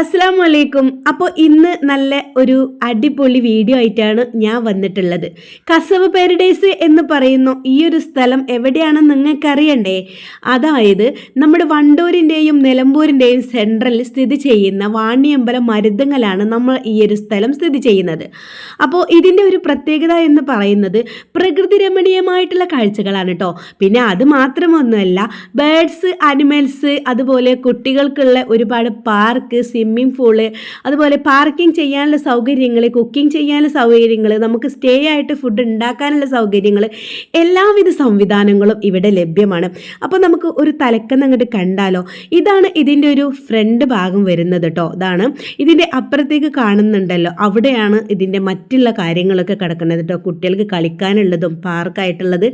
അസ്സാം വലൈക്കും അപ്പോൾ ഇന്ന് നല്ല ഒരു അടിപൊളി വീഡിയോ ആയിട്ടാണ് ഞാൻ വന്നിട്ടുള്ളത്. കസവ് പാരഡൈസ് എന്ന് പറയുന്ന ഈ ഒരു സ്ഥലം എവിടെയാണെന്ന് നിങ്ങൾക്ക് അറിയണ്ടേ അതായത് നമ്മുടെ വണ്ടൂരിന്റെയും നിലമ്പൂരിന്റെയും സെൻട്രലിൽ സ്ഥിതി ചെയ്യുന്ന വാണിയമ്പലം മരുതങ്ങലാണ് നമ്മൾ ഈ ഒരു സ്ഥലം സ്ഥിതി ചെയ്യുന്നത്. അപ്പോൾ ഇതിന്റെ ഒരു പ്രത്യേകത എന്ന് പറയുന്നത് പ്രകൃതി രമണീയമായിട്ടുള്ള കാഴ്ചകളാണ് കേട്ടോ പിന്നെ അത് മാത്രമൊന്നുമല്ല ബേഡ്സ് അനിമൽസ് അതുപോലെ കുട്ടികൾക്കുള്ള ഒരുപാട് പാർക്ക് സ്വിമ്മിംഗ് പൂൾ അതുപോലെ പാർക്കിംഗ് ചെയ്യാനുള്ള സൗകര്യങ്ങൾ കുക്കിംഗ് ചെയ്യാനുള്ള സൗകര്യങ്ങൾ നമുക്ക് സ്റ്റേ ആയിട്ട് ഫുഡ് ഉണ്ടാക്കാനുള്ള സൗകര്യങ്ങൾ എല്ലാവിധ സംവിധാനങ്ങളും ഇവിടെ ലഭ്യമാണ്. അപ്പോൾ നമുക്ക് ഒരു തലക്കെന്ന് അങ്ങോട്ട് കണ്ടാലോ? ഇതാണ് ഇതിന്റെ ഒരു ഫ്രണ്ട് ഭാഗം വരുന്നത് കേട്ടോ. ഇതാണ് ഇതിന്റെ അപ്പുറത്തേക്ക് കാണുന്നുണ്ടല്ലോ. അവിടെയാണ് ഇതിന്റെ മറ്റുള്ള കാര്യങ്ങളൊക്കെ കിടക്കുന്നത് കേട്ടോ. കുട്ടികൾക്ക് കളിക്കാനുള്ളതും പാർക്കായിട്ടുള്ളത്.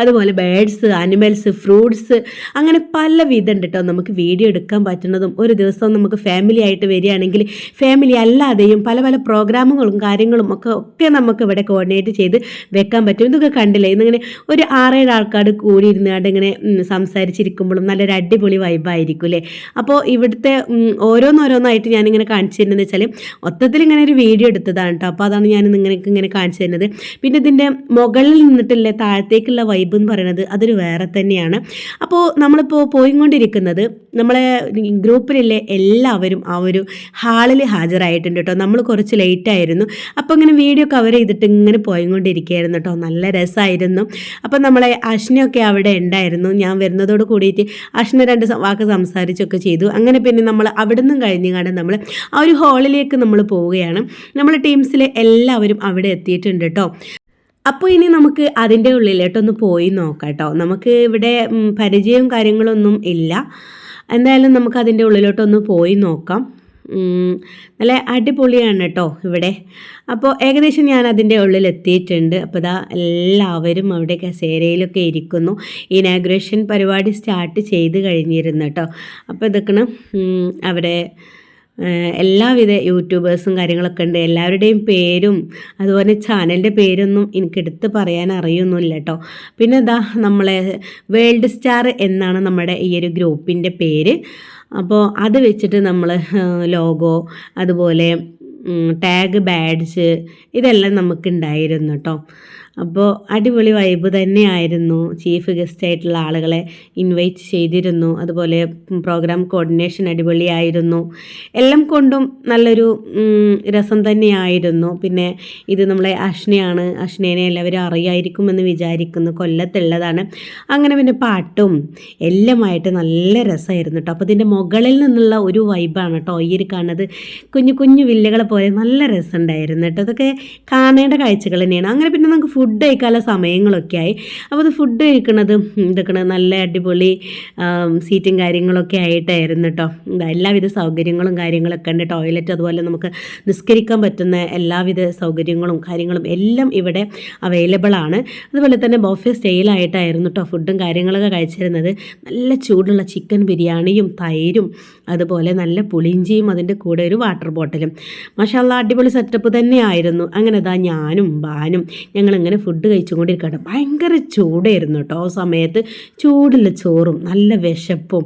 അതുപോലെ ബേഡ്സ് അനിമൽസ് ഫ്രൂട്ട്സ് അങ്ങനെ പല വിധം ഉണ്ട് കേട്ടോ. നമുക്ക് വീഡിയോ എടുക്കാൻ പറ്റുന്നതും ഒരു ദിവസം നമുക്ക് ഫാമിലി ആയിട്ട് വരികയാണെങ്കിൽ ഫാമിലി അല്ലാതെയും പല പല പ്രോഗ്രാമുകളും കാര്യങ്ങളും ഒക്കെ ഒക്കെ നമുക്ക് ഇവിടെ കോർഡിനേറ്റ് ചെയ്ത് വെക്കാൻ പറ്റും. ഇതൊക്കെ കണ്ടില്ലേ? ഇന്നിങ്ങനെ ഒരു ആറേഴ് ആൾക്കാർ കൂടി ഇരുന്നാണ്ട് ഇങ്ങനെ സംസാരിച്ചിരിക്കുമ്പോഴും നല്ലൊരു അടിപൊളി വൈബായിരിക്കും അല്ലേ? അപ്പോൾ ഇവിടുത്തെ ഓരോന്നോരോന്നായിട്ട് ഞാനിങ്ങനെ കാണിച്ചു തരുന്നത് വെച്ചാൽ മൊത്തത്തിൽ ഇങ്ങനെ ഒരു വീഡിയോ എടുത്തതാണ് കേട്ടോ അപ്പോൾ അതാണ് ഞാൻ നിങ്ങൾക്ക് ഇങ്ങനെ കാണിച്ചു തരുന്നത്. പിന്നെ ഇതിന്റെ മുകളിൽ നിന്നിട്ടുള്ള താഴത്തേക്കുള്ള വൈബ് എന്ന് പറയുന്നത് അതൊരു വേറെ തന്നെയാണ്. അപ്പോൾ നമ്മളിപ്പോൾ പോയിക്കൊണ്ടിരിക്കുന്നത് നമ്മളെ ഗ്രൂപ്പിലുള്ള എല്ലാവരും ആ ഒരു ഹാളിൽ ഹാജരായിട്ടുണ്ട് കേട്ടോ. നമ്മൾ കുറച്ച് ലേറ്റായിരുന്നു അപ്പോൾ ഇങ്ങനെ വീഡിയോ കവർ ചെയ്തിട്ട് ഇങ്ങനെ പോയിക്കൊണ്ടിരിക്കുകയായിരുന്നു കേട്ടോ. നല്ല രസമായിരുന്നു അപ്പോൾ നമ്മളെ അശ്നയൊക്കെ അവിടെ ഉണ്ടായിരുന്നു. ഞാൻ വരുന്നതോട് കൂടിയിട്ട് അഷ്ന രണ്ട് വാക്ക് സംസാരിച്ചൊക്കെ ചെയ്തു. അങ്ങനെ പിന്നെ നമ്മൾ അവിടെ നിന്നും കാണാൻ നമ്മൾ ആ ഒരു ഹാളിലേക്ക് നമ്മൾ പോവുകയാണ്. നമ്മൾ ടീംസിലെ എല്ലാവരും അവിടെ എത്തിയിട്ടുണ്ട് കേട്ടോ. അപ്പോൾ ഇനി നമുക്ക് അതിന്റെ ഉള്ളിലോട്ടൊന്ന് പോയി നോക്കാം കേട്ടോ. നമുക്ക് ഇവിടെ പരിചയവും കാര്യങ്ങളൊന്നും ഇല്ല. എന്തായാലും നമുക്ക് അതിന്റെ ഉള്ളിലോട്ടൊന്ന് പോയി നോക്കാം. നല്ല അടിപൊളിയാണ് കേട്ടോ ഇവിടെ. അപ്പോൾ ഏകദേശം ഞാൻ അതിന്റെ ഉള്ളിൽ എത്തിയിട്ടുണ്ട് അപ്പോൾ ഇതാ എല്ലാവരും അവിടെ കസേരയിലൊക്കെ ഇരിക്കുന്നു. ഇനാഗ്രേഷൻ പരിപാടി സ്റ്റാർട്ട് ചെയ്ത് കഴിഞ്ഞിരുന്നു കേട്ടോ അപ്പോൾ ഇതൊക്കെ അവിടെ എല്ലാവിധ യൂട്യൂബേഴ്സും കാര്യങ്ങളൊക്കെ ഉണ്ട്. എല്ലാവരുടെയും പേരും അതുപോലെ ചാനലിന്റെ പേരൊന്നും എനിക്ക് എടുത്ത് പറയാൻ അറിയൊന്നുമില്ല കേട്ടോ പിന്നെ ഇതാ നമ്മളെ വേൾഡ് സ്റ്റാർ എന്നാണ് നമ്മുടെ ഈ ഒരു ഗ്രൂപ്പിന്റെ പേര്. അപ്പോൾ അത് വെച്ചിട്ട് നമ്മൾ ലോഗോ അതുപോലെ ടാഗ് ബാഡ്സ് ഇതെല്ലാം നമുക്ക് ഉണ്ടായിരുന്നു കേട്ടോ അപ്പോൾ അടിപൊളി വൈബ് തന്നെയായിരുന്നു. ചീഫ് ഗസ്റ്റ് ആയിട്ടുള്ള ആളുകളെ ഇൻവൈറ്റ് ചെയ്തിരുന്നു. അതുപോലെ പ്രോഗ്രാം കോർഡിനേഷൻ അടിപൊളിയായിരുന്നു. എല്ലാം കൊണ്ടും നല്ലൊരു രസം തന്നെയായിരുന്നു. പിന്നെ ഇത് നമ്മളെ അഷ്നയാണ് അഷ്നേനെ എല്ലാവരും അറിയായിരിക്കുമെന്ന് വിചാരിക്കുന്നു. കൊല്ലത്തുള്ളതാണ്. അങ്ങനെ പിന്നെ പാട്ടും എല്ലാമായിട്ട് നല്ല രസമായിരുന്നു കേട്ടോ അപ്പോൾ ഇതിന്റെ മുകളിൽ നിന്നുള്ള ഒരു വൈബാണ് കേട്ടോ ഈ ഒരു കാണുന്നത് കുഞ്ഞു കുഞ്ഞു വില്ലകളെ പോലെ നല്ല രസമുണ്ടായിരുന്നു കേട്ടോ അതൊക്കെ കാണേണ്ട കാഴ്ചകൾ തന്നെയാണ്. അങ്ങനെ പിന്നെ നമുക്ക് ഫുഡ് കഴിക്കാനുള്ള സമയങ്ങളൊക്കെ ആയി അപ്പോൾ അത് ഫുഡ് കഴിക്കണത് ഇതൊക്കെ നല്ല അടിപൊളി സീറ്റും കാര്യങ്ങളൊക്കെ ആയിട്ടായിരുന്നു കേട്ടോ. എല്ലാവിധ സൗകര്യങ്ങളും കാര്യങ്ങളൊക്കെ ഉണ്ട്. ടോയ്ലറ്റ് അതുപോലെ നമുക്ക് നിസ്കരിക്കാൻ പറ്റുന്ന എല്ലാവിധ സൗകര്യങ്ങളും കാര്യങ്ങളും എല്ലാം ഇവിടെ അവൈലബിൾ ആണ്. അതുപോലെ തന്നെ ബോഫെ സ്റ്റൈലായിട്ടായിരുന്നു കേട്ടോ ഫുഡും കാര്യങ്ങളൊക്കെ കഴിച്ചിരുന്നത്. നല്ല ചൂടുള്ള ചിക്കൻ ബിരിയാണിയും തൈരും അതുപോലെ നല്ല പുളിഞ്ചിയും അതിന്റെ കൂടെ ഒരു വാട്ടർ ബോട്ടിലും മഷാല അടിപൊളി സെറ്റപ്പ് തന്നെയായിരുന്നു. അങ്ങനെ ഇതാ ഞാനും ബാനും ഞങ്ങളിങ്ങനെ ഫുഡ് കഴിച്ചുകൊണ്ടിരിക്കട്ടെ ഭയങ്കര ചൂടായിരുന്നു കേട്ടോ. ആ സമയത്ത് ചൂടുള്ള ചോറും നല്ല വിശപ്പും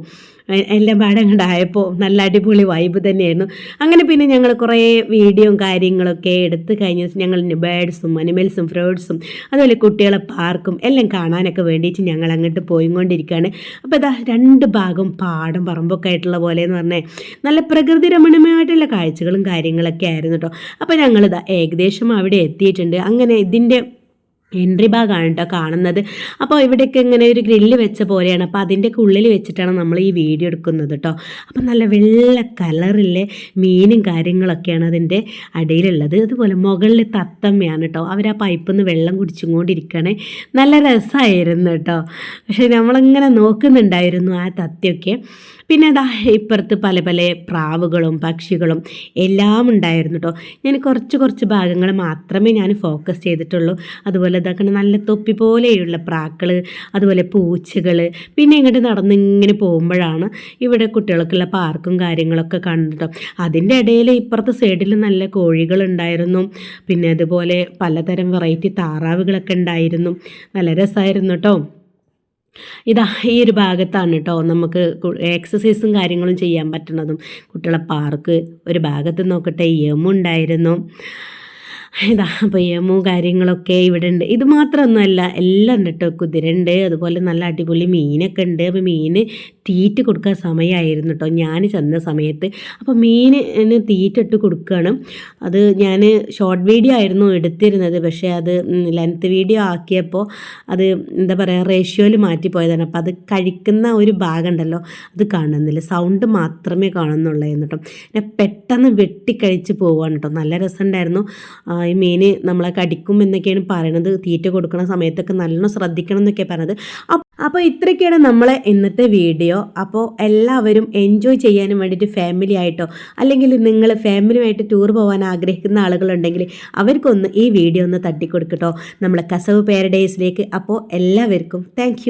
എല്ലാം പാടം കണ്ടായപ്പോൾ നല്ല അടിപൊളി വൈബ് തന്നെയായിരുന്നു. അങ്ങനെ പിന്നെ ഞങ്ങൾ കുറേ വീഡിയോയും കാര്യങ്ങളൊക്കെ എടുത്ത് കഴിഞ്ഞ ഞങ്ങൾ ബേഡ്സും അനിമൽസും ഫ്രൂട്ട്സും അതുപോലെ കുട്ടികളെ പാർക്കും എല്ലാം കാണാനൊക്കെ വേണ്ടിയിട്ട് ഞങ്ങൾ അങ്ങോട്ട് പോയിക്കൊണ്ടിരിക്കുകയാണ് അപ്പോൾ ഇതാ രണ്ട് ഭാഗം പാടം പറമ്പൊക്കെ ആയിട്ടുള്ള പോലെ എന്ന് പറഞ്ഞാൽ നല്ല പ്രകൃതി രമണീയമായിട്ടുള്ള കാഴ്ചകളും കാര്യങ്ങളൊക്കെ ആയിരുന്നു കേട്ടോ. അപ്പോൾ ഞങ്ങളിതാ ഏകദേശം അവിടെ എത്തിയിട്ടുണ്ട്. അങ്ങനെ ഇതിന്റെ എൻട്രി ഭാഗമാണ് കേട്ടോ കാണുന്നത്. അപ്പോൾ ഇവിടെയൊക്കെ ഇങ്ങനെ ഒരു ഗ്രില്ല് വെച്ച പോലെയാണ്. അപ്പോൾ അതിന്റെ ഉള്ളിൽ വെച്ചിട്ടാണ് നമ്മൾ ഈ വീഡിയോ എടുക്കുന്നത് കേട്ടോ അപ്പോൾ നല്ല വെള്ള കളറിലെ മീനും കാര്യങ്ങളൊക്കെയാണ് അതിന്റെ അടിയിലുള്ളത്. അതുപോലെ മുകളിൽ തത്തമ്മയാണ് കേട്ടോ അവർ ആ പൈപ്പിൽ നിന്ന് വെള്ളം കുടിച്ചും കൊണ്ടിരിക്കുകയാണ് നല്ല രസമായിരുന്നു കേട്ടോ പക്ഷേ നമ്മളിങ്ങനെ നോക്കുന്നുണ്ടായിരുന്നു ആ തത്തയൊക്കെ പിന്നെ അതാ ഇപ്പുറത്ത് പല പല പ്രാവുകളും പക്ഷികളും എല്ലാം ഉണ്ടായിരുന്നു കേട്ടോ ഞാൻ കുറച്ച് കുറച്ച് ഭാഗങ്ങൾ മാത്രമേ ഞാൻ ഫോക്കസ് ചെയ്തിട്ടുള്ളൂ. അതുപോലെ ഇതാക്കണ നല്ല തൊപ്പി പോലെയുള്ള പ്രാക്കൾ അതുപോലെ പൂച്ചകൾ പിന്നെ ഇങ്ങോട്ട് നടന്ന് ഇങ്ങനെ പോകുമ്പോഴാണ് ഇവിടെ കുട്ടികൾക്കുള്ള പാർക്കും കാര്യങ്ങളൊക്കെ കണ്ടിട്ടോ അതിന്റെ ഇടയിൽ ഇപ്പുറത്തെ സൈഡിൽ നല്ല കോഴികളുണ്ടായിരുന്നു. പിന്നെ അതുപോലെ പലതരം വെറൈറ്റി താറാവുകളൊക്കെ ഉണ്ടായിരുന്നു. നല്ല രസമായിരുന്നു കേട്ടോ. ഇതാ ഈ ഒരു ഭാഗത്താണ് കേട്ടോ നമുക്ക് എക്സസൈസും കാര്യങ്ങളും ചെയ്യാൻ പറ്റുന്നതും. കുട്ടികളെ പാർക്ക് ഒരു ഭാഗത്ത് നോക്കട്ടെ യമുണ്ടായിരുന്നു ഇതാ പയ്യമോ യമു കാര്യങ്ങളൊക്കെ ഇവിടെ ഉണ്ട് ഇത് മാത്രമൊന്നുമല്ല എല്ലാം ഉണ്ട് കേട്ടോ കുതിരണ്ട് അതുപോലെ നല്ല അടിപൊളി മീനൊക്കെ ഉണ്ട്. അപ്പോൾ മീന് തീറ്റ കൊടുക്കാൻ സമയമായിരുന്നു കേട്ടോ ഞാൻ ചെന്ന സമയത്ത്. അപ്പോൾ മീനിന് തീറ്റ ഇട്ട് കൊടുക്കുകയാണ് അത് ഞാൻ ഷോർട്ട് വീഡിയോ ആയിരുന്നു എടുത്തിരുന്നത്. പക്ഷേ അത് ലെങ്ത് വീഡിയോ ആക്കിയപ്പോൾ അത് എന്താ പറയുക റേഷ്യോയിൽ മാറ്റിപ്പോയതാണ് അപ്പോൾ അത് കഴിക്കുന്ന ഒരു ഭാഗമുണ്ടല്ലോ അത് കാണുന്നില്ല. സൗണ്ട് മാത്രമേ കാണുന്നുള്ളൂ കേട്ടോ പിന്നെ പെട്ടെന്ന് വെട്ടിക്കഴിച്ച് പോവാണ് കേട്ടോ നല്ല രസമുണ്ടായിരുന്നു ഈ മീൻ നമ്മളെ കടിക്കും എന്നൊക്കെയാണ് പറയണത്. തീറ്റ കൊടുക്കുന്ന സമയത്തൊക്കെ നല്ലോണം ശ്രദ്ധിക്കണം എന്നൊക്കെ പറയുന്നത് അപ്പോൾ ഇത്രയൊക്കെയാണ് നമ്മളെ ഇന്നത്തെ വീഡിയോ. അപ്പോൾ എല്ലാവരും എൻജോയ് ചെയ്യാനും വേണ്ടിയിട്ട് ഫാമിലി ആയിട്ടോ അല്ലെങ്കിൽ നിങ്ങൾ ഫാമിലിയുമായിട്ട് ടൂർ പോകാൻ ആഗ്രഹിക്കുന്ന ആളുകളുണ്ടെങ്കിൽ അവർക്കൊന്ന് ഈ വീഡിയോ ഒന്ന് തട്ടിക്കൊടുക്കട്ടോ നമ്മളെ കസവ് പാരഡൈസിലേക്ക് അപ്പോൾ എല്ലാവർക്കും താങ്ക്